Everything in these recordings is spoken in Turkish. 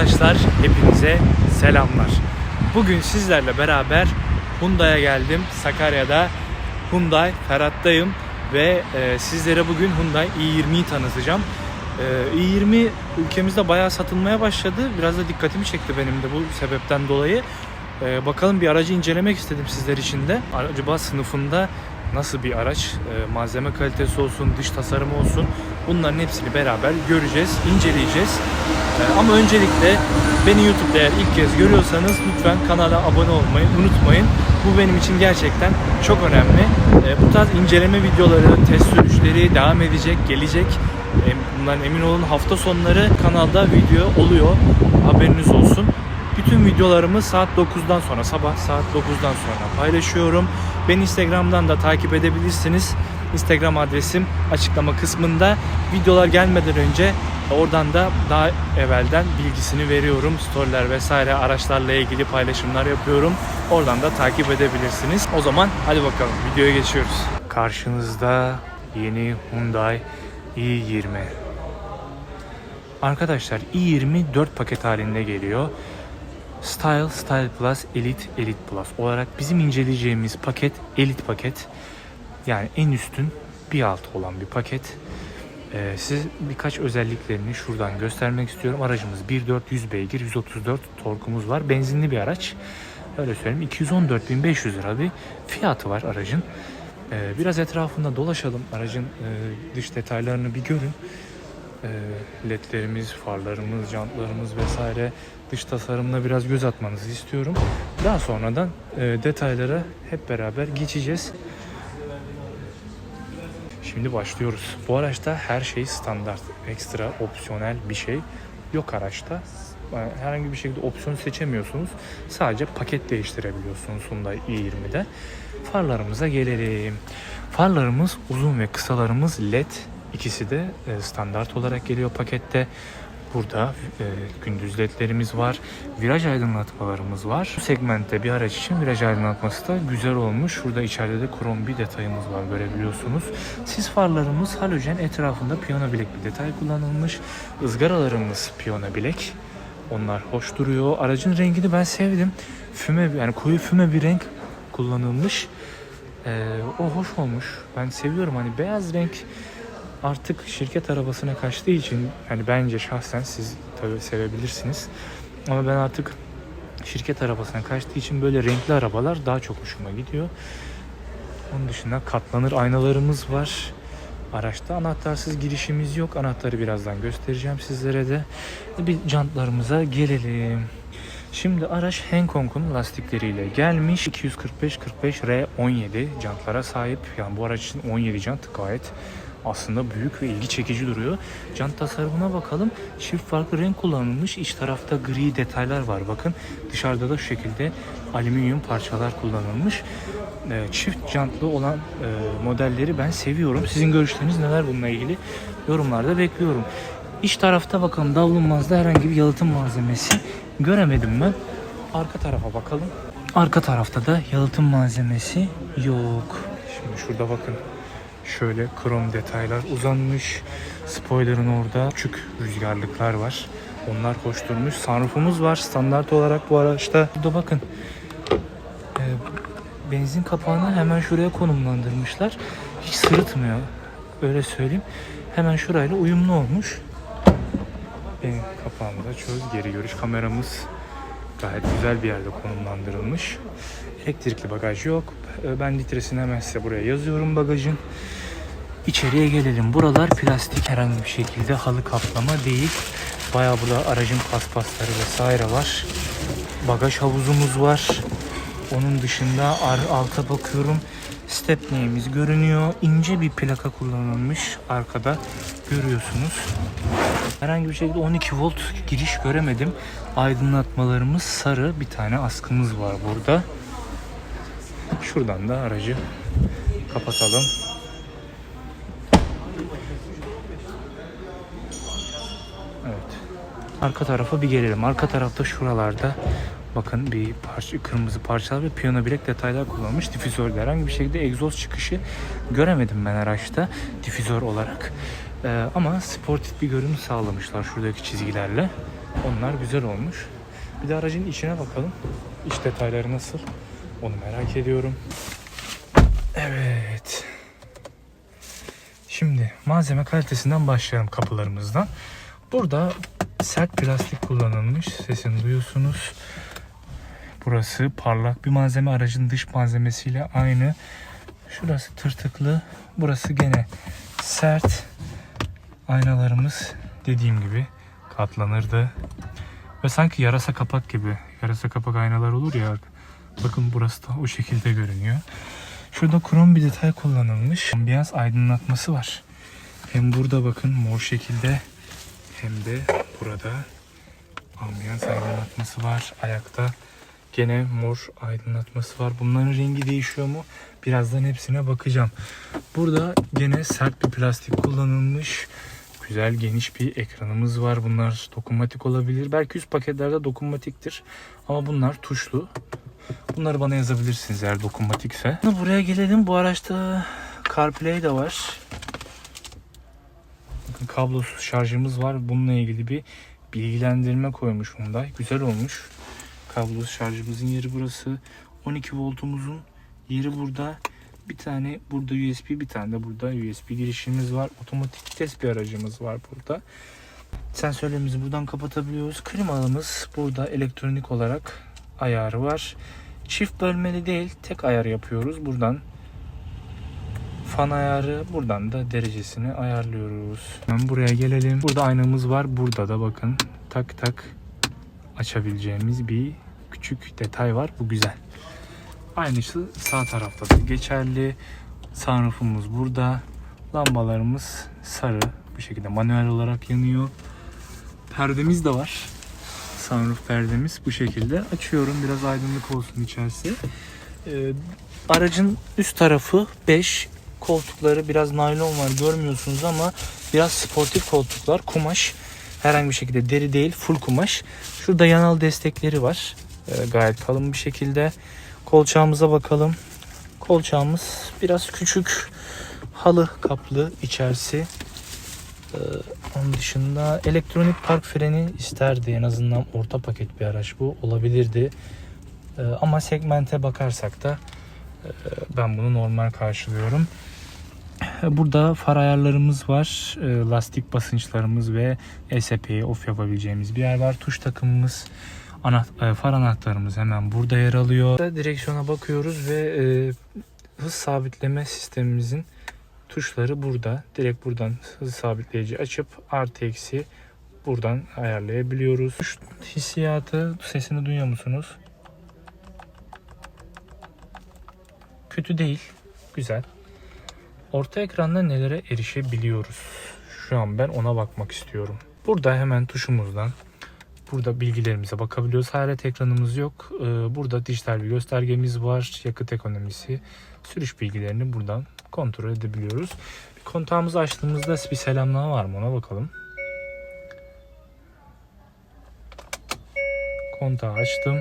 Arkadaşlar hepinize selamlar. Bugün sizlerle beraber Hyundai'ye geldim. Sakarya'da Hyundai Ferhat'tayım ve e, sizlere bugün Hyundai i20'yi tanıtacağım. E, i20 ülkemizde bayağı satılmaya başladı. Biraz da dikkatimi çekti benim de bu sebepten dolayı. E, bakalım bir aracı incelemek istedim sizler için de. Acaba sınıfında nasıl bir araç, e, malzeme kalitesi olsun, dış tasarımı olsun bunların hepsini beraber göreceğiz, inceleyeceğiz. E, ama öncelikle beni YouTube'da eğer ilk kez görüyorsanız lütfen kanala abone olmayı unutmayın. Bu benim için gerçekten çok önemli. E, bu tarz inceleme videoları, test sürüşleri devam edecek, gelecek. Bundan emin olun hafta sonları kanalda video oluyor. Haberiniz olsun. Bütün videolarımı saat 9'dan sonra, sabah saat 9'dan sonra paylaşıyorum. Beni Instagram'dan da takip edebilirsiniz. Instagram adresim açıklama kısmında. Videolar gelmeden önce oradan da daha evvelden bilgisini veriyorum. Storyler vesaire araçlarla ilgili paylaşımlar yapıyorum. Oradan da takip edebilirsiniz. O zaman hadi bakalım videoya geçiyoruz. Karşınızda yeni Hyundai i20. Arkadaşlar i20 4 paket halinde geliyor. Style, Style Plus, Elite, Elite Plus olarak bizim inceleyeceğimiz paket Elite paket. Yani en üstün bir alt olan bir paket. Ee, size birkaç özelliklerini şuradan göstermek istiyorum. Aracımız 1.4 100 beygir, 134 torkumuz var. Benzinli bir araç. Öyle söyleyeyim 214.500 lira bir fiyatı var aracın. Ee, biraz etrafında dolaşalım. Aracın e, dış detaylarını bir görün. Ee, ledlerimiz, farlarımız, jantlarımız vesaire dış tasarımına biraz göz atmanızı istiyorum. Daha sonradan e, detaylara hep beraber geçeceğiz. Şimdi başlıyoruz. Bu araçta her şey standart, ekstra, opsiyonel bir şey yok araçta. Herhangi bir şekilde opsiyon seçemiyorsunuz. Sadece paket değiştirebiliyorsunuz Hyundai i20'de. Farlarımıza gelelim. Farlarımız uzun ve kısalarımız LED. İkisi de e, standart olarak geliyor pakette. Burada e, gündüz ledlerimiz var. Viraj aydınlatmalarımız var. Bu segmentte bir araç için viraj aydınlatması da güzel olmuş. Şurada içeride de krom bir detayımız var görebiliyorsunuz. Sis farlarımız halojen etrafında piyano bilek bir detay kullanılmış. Izgaralarımız piyano bilek. Onlar hoş duruyor. Aracın rengini ben sevdim. Füme yani koyu füme bir renk kullanılmış. Ee, o hoş olmuş. Ben seviyorum hani beyaz renk artık şirket arabasına kaçtığı için yani bence şahsen siz tabii sevebilirsiniz. Ama ben artık şirket arabasına kaçtığı için böyle renkli arabalar daha çok hoşuma gidiyor. Onun dışında katlanır aynalarımız var. Araçta anahtarsız girişimiz yok. Anahtarı birazdan göstereceğim sizlere de. Bir jantlarımıza gelelim. Şimdi araç Hankook'un lastikleriyle gelmiş. 245 45 R17 jantlara sahip. Yani bu araç için 17 jant gayet aslında büyük ve ilgi çekici duruyor. Jant tasarımına bakalım. Çift farklı renk kullanılmış. İç tarafta gri detaylar var bakın. Dışarıda da şu şekilde alüminyum parçalar kullanılmış. Ee, Çift jantlı olan e, modelleri ben seviyorum. Sizin görüşleriniz neler bununla ilgili? Yorumlarda bekliyorum. İç tarafta bakalım davlumbazda herhangi bir yalıtım malzemesi göremedim ben. Arka tarafa bakalım. Arka tarafta da yalıtım malzemesi yok. Şimdi şurada bakın. Şöyle krom detaylar uzanmış. Spoiler'ın orada küçük rüzgarlıklar var. Onlar hoş durmuş. Sunroofumuz var standart olarak bu araçta. Burada bakın. e, benzin kapağını hemen şuraya konumlandırmışlar. Hiç sırıtmıyor. Öyle söyleyeyim. Hemen şurayla uyumlu olmuş. Benim kapağımda çöz geri görüş kameramız gayet güzel bir yerde konumlandırılmış. Elektrikli bagaj yok. Ee, Ben litresini hemen size buraya yazıyorum bagajın. İçeriye gelelim. Buralar plastik herhangi bir şekilde halı kaplama değil. Bayağı burada aracın paspasları vesaire var. Bagaj havuzumuz var. Onun dışında alta bakıyorum. Stepney'imiz görünüyor. İnce bir plaka kullanılmış arkada görüyorsunuz. Herhangi bir şekilde 12 volt giriş göremedim. Aydınlatmalarımız sarı. Bir tane askımız var burada. Şuradan da aracı kapatalım. Evet. Arka tarafa bir gelelim. Arka tarafta şuralarda bakın bir parça, kırmızı parçalar ve piyano bilek detaylar kullanılmış. Difüzörde herhangi bir şekilde egzoz çıkışı göremedim ben araçta difüzör olarak. Ee, ama sportif bir görünüm sağlamışlar şuradaki çizgilerle. Onlar güzel olmuş. Bir de aracın içine bakalım. İç detayları nasıl? Onu merak ediyorum. Evet. Şimdi malzeme kalitesinden başlayalım kapılarımızdan. Burada sert plastik kullanılmış. Sesini duyuyorsunuz. Burası parlak bir malzeme. Aracın dış malzemesiyle aynı. Şurası tırtıklı. Burası gene sert. Aynalarımız dediğim gibi katlanırdı. Ve sanki yarasa kapak gibi. Yarasa kapak aynalar olur ya. Bakın burası da o şekilde görünüyor. Şurada krom bir detay kullanılmış. Ambiyans aydınlatması var. Hem burada bakın mor şekilde hem de burada ambiyans aydınlatması var. Ayakta gene mor aydınlatması var. Bunların rengi değişiyor mu? Birazdan hepsine bakacağım. Burada gene sert bir plastik kullanılmış. Güzel geniş bir ekranımız var. Bunlar dokunmatik olabilir. Belki üst paketlerde dokunmatiktir. Ama bunlar tuşlu. Bunları bana yazabilirsiniz eğer dokunmatikse. Buraya gelelim. Bu araçta CarPlay de var. Kablosuz şarjımız var. Bununla ilgili bir bilgilendirme koymuş Hyundai. Güzel olmuş. Kablosuz şarjımızın yeri burası. 12 voltumuzun yeri burada. Bir tane burada USB, bir tane de burada USB girişimiz var. Otomatik vites bir aracımız var burada. Sensörlerimizi buradan kapatabiliyoruz. Klimalarımız burada elektronik olarak ayarı var. Çift bölmeli değil, tek ayar yapıyoruz. Buradan fan ayarı, buradan da derecesini ayarlıyoruz. Hemen buraya gelelim. Burada aynamız var. Burada da bakın tak tak açabileceğimiz bir küçük detay var. Bu güzel. Aynısı sağ tarafta da geçerli. Sunroofumuz burada. Lambalarımız sarı. Bu şekilde manuel olarak yanıyor. Perdemiz de var. Sunroof perdemiz bu şekilde. Açıyorum biraz aydınlık olsun içerisi. Ee, aracın üst tarafı 5. Koltukları biraz naylon var görmüyorsunuz ama biraz sportif koltuklar. Kumaş. Herhangi bir şekilde deri değil full kumaş. Şurada yanal destekleri var. Ee, gayet kalın bir şekilde. Kolçağımıza bakalım. Kolçağımız biraz küçük. Halı kaplı içerisi. Ee, onun dışında elektronik park freni isterdi. En azından orta paket bir araç bu olabilirdi. Ee, ama segmente bakarsak da e, ben bunu normal karşılıyorum. Burada far ayarlarımız var. Ee, lastik basınçlarımız ve ESP'yi off yapabileceğimiz bir yer var. Tuş takımımız Ana, e, far anahtarımız hemen burada yer alıyor. Direksiyona bakıyoruz ve e, hız sabitleme sistemimizin tuşları burada. Direkt buradan hız sabitleyici açıp artı eksi buradan ayarlayabiliyoruz. Tuş hissiyatı sesini duyuyor musunuz? Kötü değil. Güzel. Orta ekranda nelere erişebiliyoruz? Şu an ben ona bakmak istiyorum. Burada hemen tuşumuzdan Burada bilgilerimize bakabiliyoruz. Hayalet ekranımız yok. Ee, Burada dijital bir göstergemiz var. Yakıt ekonomisi, sürüş bilgilerini buradan kontrol edebiliyoruz. Bir kontağımızı açtığımızda bir selamlama var mı ona bakalım. Kontağı açtım.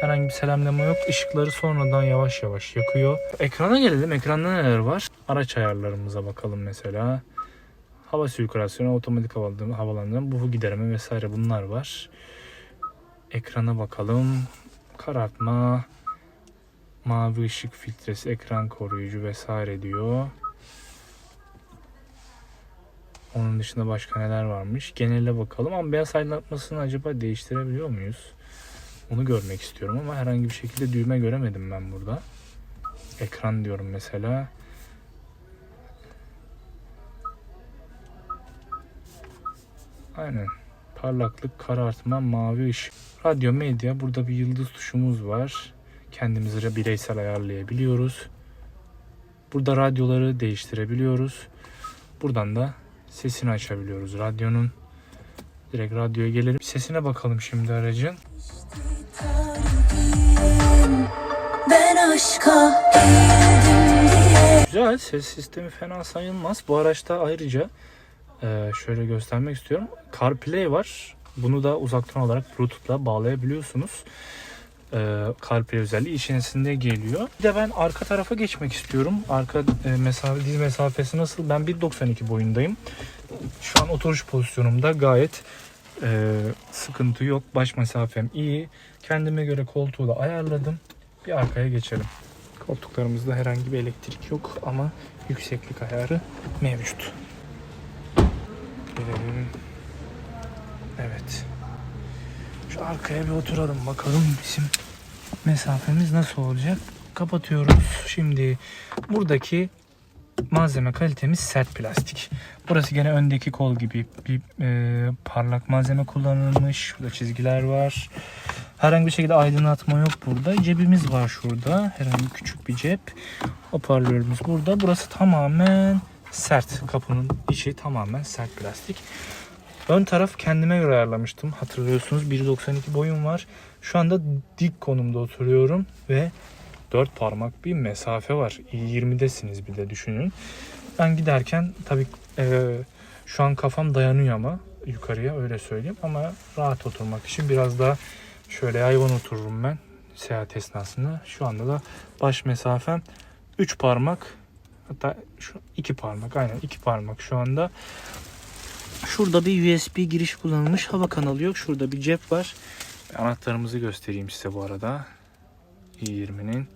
Herhangi bir selamlama yok. Işıkları sonradan yavaş yavaş yakıyor. Ekrana gelelim. Ekranda neler var? Araç ayarlarımıza bakalım mesela hava sirkülasyonu, otomatik havalandırma, havalandırma, buhu giderme vesaire bunlar var. Ekrana bakalım. Karartma, mavi ışık filtresi, ekran koruyucu vesaire diyor. Onun dışında başka neler varmış? Genele bakalım. Ama beyaz aydınlatmasını acaba değiştirebiliyor muyuz? Onu görmek istiyorum ama herhangi bir şekilde düğme göremedim ben burada. Ekran diyorum mesela. Aynen. Parlaklık, karartma, mavi ışık. Radyo medya. Burada bir yıldız tuşumuz var. Kendimizi bireysel ayarlayabiliyoruz. Burada radyoları değiştirebiliyoruz. Buradan da sesini açabiliyoruz radyonun. Direkt radyoya gelelim. Sesine bakalım şimdi aracın. Ben aşka Güzel. Ses sistemi fena sayılmaz. Bu araçta ayrıca e, şöyle göstermek istiyorum. CarPlay var. Bunu da uzaktan olarak Bluetooth'la bağlayabiliyorsunuz. E, CarPlay özelliği içerisinde geliyor. Bir de ben arka tarafa geçmek istiyorum. Arka e, mesafe, diz mesafesi nasıl? Ben 1.92 boyundayım. Şu an oturuş pozisyonumda gayet Ee, sıkıntı yok. Baş mesafem iyi. Kendime göre koltuğu da ayarladım. Bir arkaya geçelim. Koltuklarımızda herhangi bir elektrik yok ama yükseklik ayarı mevcut. Gelelim. Evet. Şu arkaya bir oturalım bakalım bizim mesafemiz nasıl olacak. Kapatıyoruz. Şimdi buradaki malzeme kalitemiz sert plastik. Burası gene öndeki kol gibi bir e, parlak malzeme kullanılmış. Şurada çizgiler var. Herhangi bir şekilde aydınlatma yok burada. Cebimiz var şurada. Herhangi küçük bir cep. Hoparlörümüz burada. Burası tamamen sert. Kapının içi tamamen sert plastik. Ön taraf kendime göre ayarlamıştım. Hatırlıyorsunuz 1.92 boyum var. Şu anda dik konumda oturuyorum ve 4 parmak bir mesafe var. 20'desiniz bir de düşünün. Ben giderken tabii e, şu an kafam dayanıyor ama yukarıya öyle söyleyeyim. Ama rahat oturmak için biraz daha şöyle hayvan otururum ben seyahat esnasında. Şu anda da baş mesafem 3 parmak hatta şu 2 parmak aynen 2 parmak şu anda. Şurada bir USB giriş kullanılmış. Hava kanalı yok. Şurada bir cep var. Anahtarımızı göstereyim size bu arada. i20'nin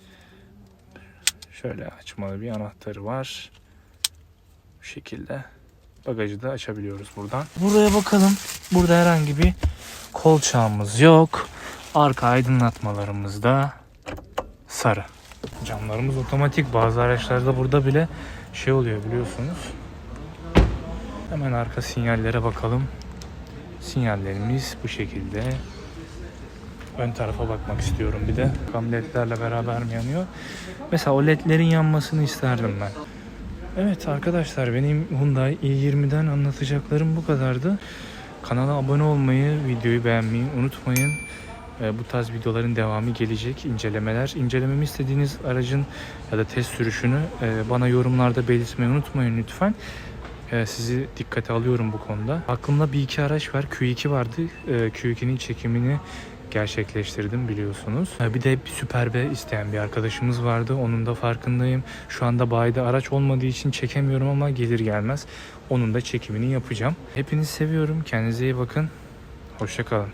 şöyle açmalı bir anahtarı var. Bu şekilde. Bagajı da açabiliyoruz buradan. Buraya bakalım. Burada herhangi bir kolçağımız yok. Arka aydınlatmalarımız da sarı. Camlarımız otomatik. Bazı araçlarda burada bile şey oluyor biliyorsunuz. Hemen arka sinyallere bakalım. Sinyallerimiz bu şekilde. Ön tarafa bakmak istiyorum bir de. Bakalım ledlerle beraber mi yanıyor? Mesela o ledlerin yanmasını isterdim ben. Evet arkadaşlar benim Hyundai i20'den anlatacaklarım bu kadardı. Kanala abone olmayı, videoyu beğenmeyi unutmayın. Ee, Bu tarz videoların devamı gelecek. incelemeler. İncelememi istediğiniz aracın ya da test sürüşünü e, bana yorumlarda belirtmeyi unutmayın lütfen. Ee, Sizi dikkate alıyorum bu konuda. Aklımda bir iki araç var. Q2 vardı. Ee, Q2'nin çekimini gerçekleştirdim biliyorsunuz. Bir de bir Super B isteyen bir arkadaşımız vardı. Onun da farkındayım. Şu anda bayide araç olmadığı için çekemiyorum ama gelir gelmez onun da çekimini yapacağım. Hepinizi seviyorum. Kendinize iyi bakın. Hoşçakalın.